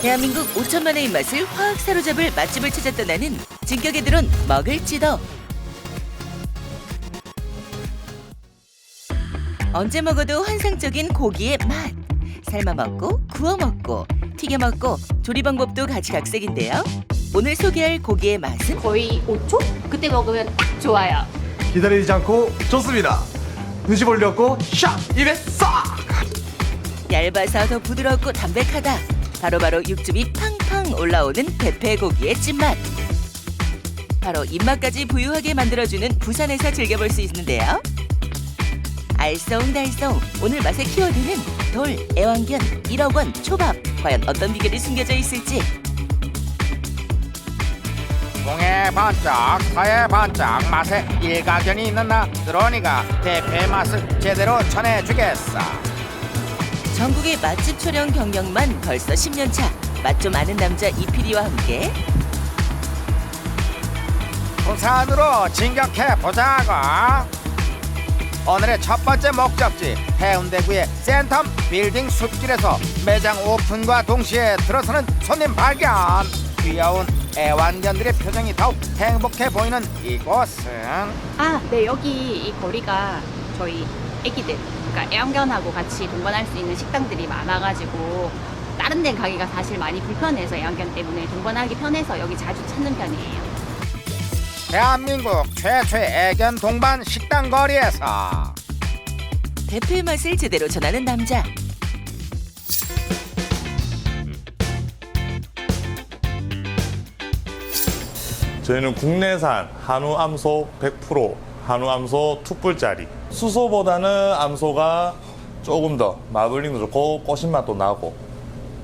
대한민국 5천만의 입맛을 화학 사로잡을 맛집을 찾아 떠나는 진격에 들은 먹을 찌더. 언제 먹어도 환상적인 고기의 맛. 삶아 먹고 구워 먹고 튀겨 먹고 조리 방법도 가지각색인데요. 오늘 소개할 고기의 맛은 거의 5초? 그때 먹으면 딱 좋아요. 기다리지 않고 좋습니다. 눈치 벌렸고 샥 입에 싹. 얇아서 더 부드럽고 담백하다. 바로바로 육즙이 팡팡 올라오는 대패 고기의 찐맛. 바로 입맛까지 부유하게 만들어주는 부산에서 즐겨볼 수 있는데요. 알쏭달쏭 오늘 맛의 키워드는 돌, 애완견, 1억 원, 초밥. 과연 어떤 비결이 숨겨져 있을지 공에 반짝 사에 반짝 맛에 일가견이 있는 나 드로니가 대패 맛을 제대로 전해주겠어 전국의 맛집 촬영 경력만 벌써 10년 차. 맛 좀 아는 남자 이피디와 함께. 부산으로 진격해 보자고. 오늘의 첫 번째 목적지 해운대구의 센텀 빌딩 숲길에서 매장 오픈과 동시에 들어서는 손님 발견. 귀여운 애완견들의 표정이 더욱 행복해 보이는 이곳은? 아, 네, 여기 이 거리가 저희 애기들, 그러니까 애완견하고 같이 동반할 수 있는 식당들이 많아가지고 다른 데 가기가 사실 많이 불편해서 애완견 때문에 동반하기 편해서 여기 자주 찾는 편이에요. 대한민국 최초의 애견 동반 식당 거리에서 대패 맛을 제대로 전하는 남자. 저희는 국내산 한우 암소 100% 한우 암소 투뿔짜리 수소보다는 암소가 조금 더 마블링도 좋고 꼬신맛도 나고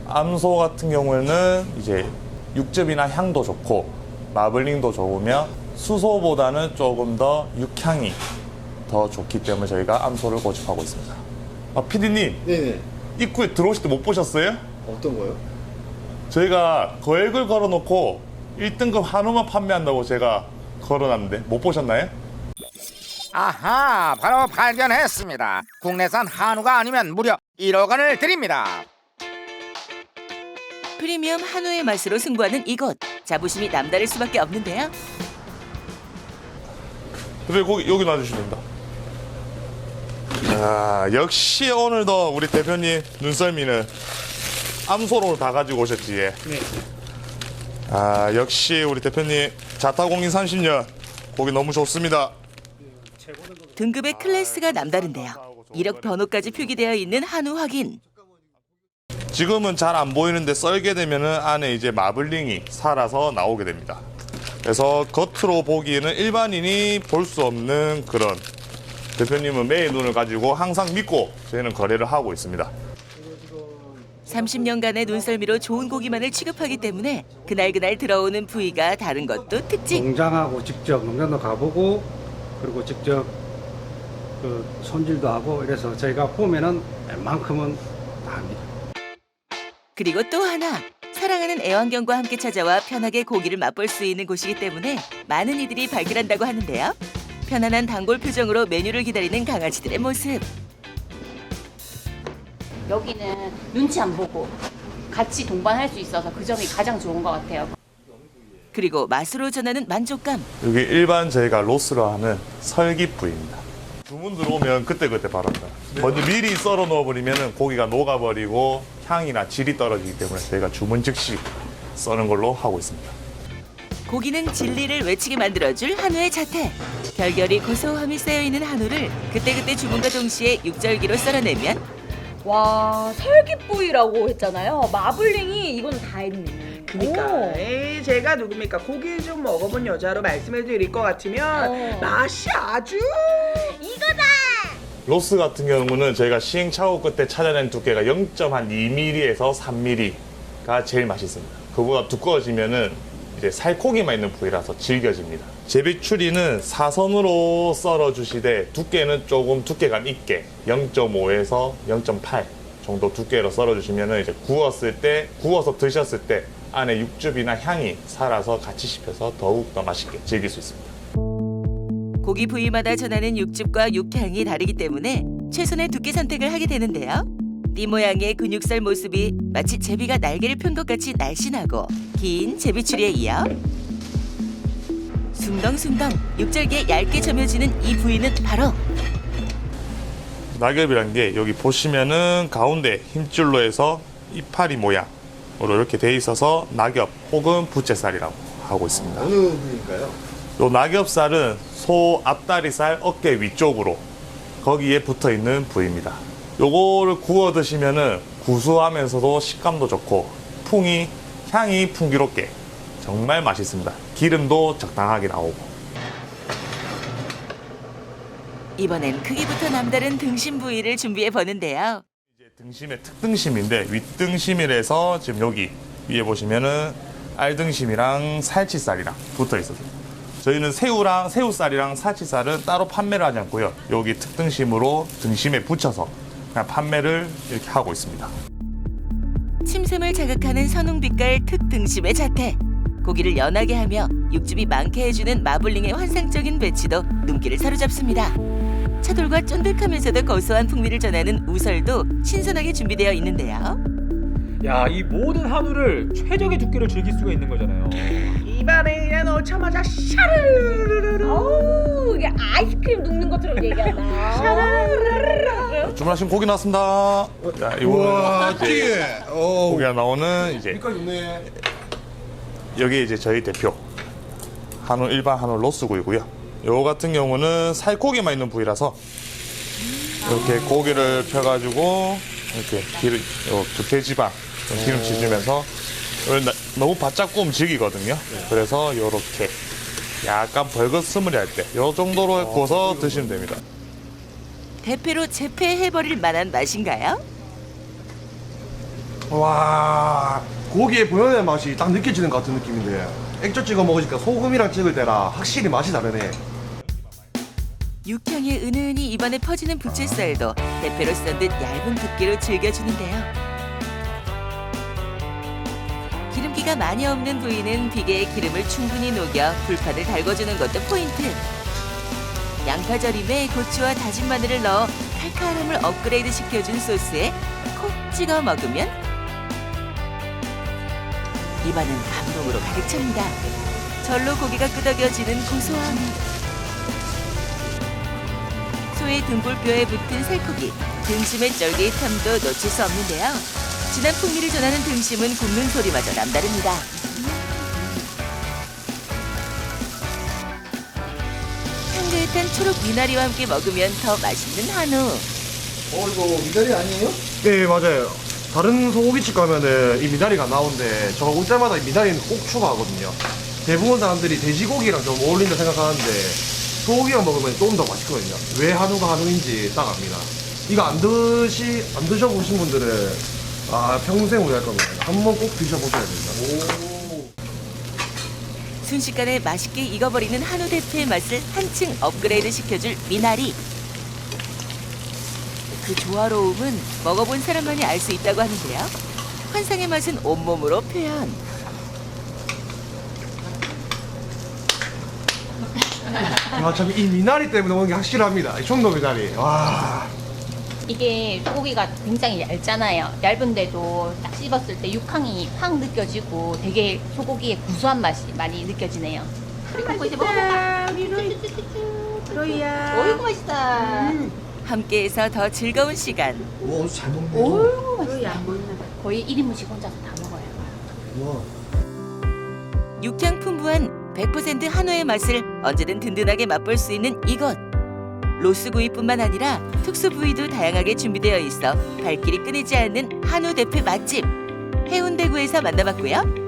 암소 같은 경우에는 이제 육즙이나 향도 좋고 마블링도 좋으며 수소보다는 조금 더 육향이 더 좋기 때문에 저희가 암소를 고집하고 있습니다. 아, 피디님 네네. 입구에 들어오실 때 못 보셨어요? 어떤 거요? 저희가 거액을 걸어놓고 1등급 한우만 판매한다고 제가 걸어놨는데 못 보셨나요? 아하 바로 발견했습니다 국내산 한우가 아니면 무려 1억 원을 드립니다 프리미엄 한우의 맛으로 승부하는 이곳. 자부심이 남다를 수밖에 없는데요. 근데 거기 여기 놔주시면 됩니다. 아 역시 오늘도 우리 대표님 눈썰미는 암소로 다 가지고 오셨지. 예. 아 역시 우리 대표님 자타공인 30년 고기 너무 좋습니다. 등급의 클래스가 남다른데요. 이력 번호까지 표기되어 있는 한우 확인. 지금은 잘 안 보이는데 썰게 되면은 안에 이제 마블링이 살아서 나오게 됩니다. 그래서 겉으로 보기에는 일반인이 볼 수 없는 그런 대표님은 매의 눈을 가지고 항상 믿고 저희는 거래를 하고 있습니다. 30년간의 눈썰미로 좋은 고기만을 취급하기 때문에 그날그날 들어오는 부위가 다른 것도 특징. 농장하고 직접 농장도 가보고 그리고 직접 그 손질도 하고 이래서 저희가 보면은 웬만큼은 다 합니다. 그리고 또 하나 사랑하는 애완견과 함께 찾아와 편하게 고기를 맛볼 수 있는 곳이기 때문에 많은 이들이 발길한다고 하는데요. 편안한 단골 표정으로 메뉴를 기다리는 강아지들의 모습. 여기는 눈치 안 보고 같이 동반할 수 있어서 그 점이 가장 좋은 것 같아요. 그리고 맛으로 전하는 만족감. 여기 일반 저희가 로스로 하는 설기 부위입니다. 주문 들어오면 그때그때 바랍니다. 먼저 미리 썰어 넣어버리면 고기가 녹아버리고 향이나 질이 떨어지기 때문에 저희가 주문 즉시 써는 걸로 하고 있습니다. 고기는 진리를 외치게 만들어줄 한우의 자태. 결결이 고소함이 쌓여있는 한우를 그때그때 주문과 동시에 육절기로 썰어내면 와 설기뿌이라고 했잖아요. 마블링이 이건 다 했네. 그니까 에이, 제가 누굽니까 고기 좀 먹어본 여자로 말씀을 드릴 것 같으면 어. 맛이 아주 로스 같은 경우는 저희가 시행착오 끝에 찾아낸 두께가 0.2mm에서 3mm가 제일 맛있습니다. 그보다 두꺼워지면은 이제 살코기만 있는 부위라서 질겨집니다. 제비추리는 사선으로 썰어 주시되 두께는 조금 두께감 있게 0.5에서 0.8 정도 두께로 썰어 주시면은 이제 구웠을 때 구워서 드셨을 때 안에 육즙이나 향이 살아서 같이 씹혀서 더욱 더 맛있게 즐길 수 있습니다. 고기 부위마다 전하는 육즙과 육향이 다르기 때문에 최선의 두께 선택을 하게 되는데요. 띠 모양의 근육살 모습이 마치 제비가 날개를 편 것 같이 날씬하고 긴 제비추리에 이어 숭덩숭덩 육절기에 얇게 점여지는 이 부위는 바로 낙엽이란 게 여기 보시면은 가운데 힘줄로 해서 이파리 모양 으로 이렇게 돼 있어서 낙엽 혹은 부채살이라고 하고 있습니다. 어느 부위인가요? 요 낙엽살은 소 앞다리살 어깨 위쪽으로 거기에 붙어 있는 부위입니다. 요거를 구워 드시면은 구수하면서도 식감도 좋고 풍이 향이 풍기롭게 정말 맛있습니다. 기름도 적당하게 나오고. 이번엔 크기부터 남다른 등심 부위를 준비해 보는데요. 등심의 특등심인데 윗등심이라서 지금 여기 위에 보시면은 알등심이랑 살치살이랑 붙어 있어요. 저희는 새우랑 새우살이랑 살치살은 따로 판매를 하지 않고요. 여기 특등심으로 등심에 붙여서 그냥 판매를 이렇게 하고 있습니다. 침샘을 자극하는 선홍빛깔 특등심의 자태. 고기를 연하게 하며 육즙이 많게 해주는 마블링의 환상적인 배치도 눈길을 사로잡습니다. 차돌과 쫀득하면서도 고소한 풍미를 전하는 우설도 신선하게 준비되어 있는데요. 야, 이 모든 한우를 최적의 두께로 즐길 수가 있는 거잖아요. 입안에 그냥 넣자마자 샤르르르르. 어우 이게 아이스크림 녹는 것처럼 얘기한다. 주문하신 고기 나왔습니다. 자, 이거는 이제 찌개. 어. 고기가 나오는 이제 좋네. 여기 이제 저희 대표 한우 일반 한우 로스구이고요. 요 같은 경우는 살코기만 있는 부위라서 이렇게 고기를 펴가지고 이렇게 기름, 요 두께지방 좀 기름치 주면서 너무 바짝 구우면 질기거든요. 그래서 요렇게 약간 벌거스무리 할 때 요 정도로 구워서 드시면 됩니다. 대패로 재패해버릴 만한 맛인가요? 와 고기의 본연의 맛이 딱 느껴지는 것 같은 느낌인데 액젓 찍어 먹으니까 소금이랑 찍을 때랑 확실히 맛이 다르네. 육향이 은은히 입안에 퍼지는 부채살도 대패로 썬듯 얇은 두께로 즐겨주는데요. 기름기가 많이 없는 부위는 비계에 기름을 충분히 녹여 불판을 달궈주는 것도 포인트. 양파절임에 고추와 다진 마늘을 넣어 칼칼함을 업그레이드 시켜준 소스에 콕 찍어 먹으면 입안은 감동으로 가득 찹니다. 절로 고기가 끄덕여지는 고소함. 소의 등골뼈에 붙은 살코기, 등심의 쫄깃함도 놓칠 수 없는데요. 진한 풍미를 전하는 등심은 굽는 소리마저 남다릅니다. 향긋한 초록 미나리와 함께 먹으면 더 맛있는 한우. 어 이거 미나리 아니에요? 네 맞아요. 다른 소고기집 가면은 이 미나리가 나오는데 저올 때마다 이 미나리는 꼭 추가하거든요. 대부분 사람들이 돼지고기랑 좀 어울린다 생각하는데 소고기랑 먹으면 조금 더 맛있거든요. 왜 한우가 한우인지 딱 압니다. 이거 안 드시 안 드셔보신 분들은 아 평생 후회할 겁니다. 한번 꼭 드셔보셔야 됩니다. 순식간에 맛있게 익어버리는 한우 대패의 맛을 한층 업그레이드 시켜줄 미나리. 그 조화로움은 먹어본 사람만이 알 수 있다고 하는데요. 환상의 맛은 온몸으로 표현. 아참 이 미나리 때문에 오는 게 확실합니다. 이 청도 미나리. 와. 이게 소고기가 굉장히 얇잖아요. 얇은데도 딱 씹었을 때 육향이 확 느껴지고 되게 소고기의 구수한 맛이 많이 느껴지네요. 그리고 이제 먹어볼까? 우리 로이. 로이야. 어이구 맛있다. 함께해서 더 즐거운 시간. 와 오늘 잘 먹네. 어이구 맛있다. 거의 1인분씩 혼자서 다 먹어요. 육향 풍부한 100% 한우의 맛을 언제든 든든하게 맛볼 수 있는 이곳. 로스구이뿐만 아니라 특수 부위도 다양하게 준비되어 있어 발길이 끊이지 않는 한우 대패 맛집. 해운대구에서 만나봤고요.